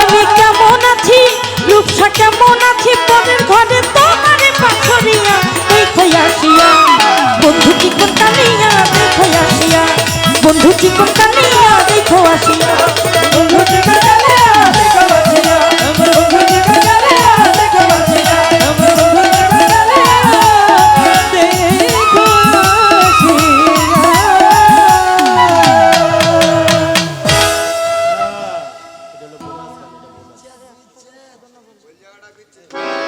আমি কেমন আছি? রূপসা কেমন আছি? পরের ঘরে তোমার পাথরিয়া। দেখো আসিয়া, বন্ধু কি কোনটা নিয়া? দেখো আসিয়া, বন্ধু কি কোনটা নিয়া? দেখো আসিয়া।